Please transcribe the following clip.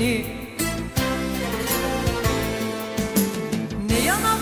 beni Ne yana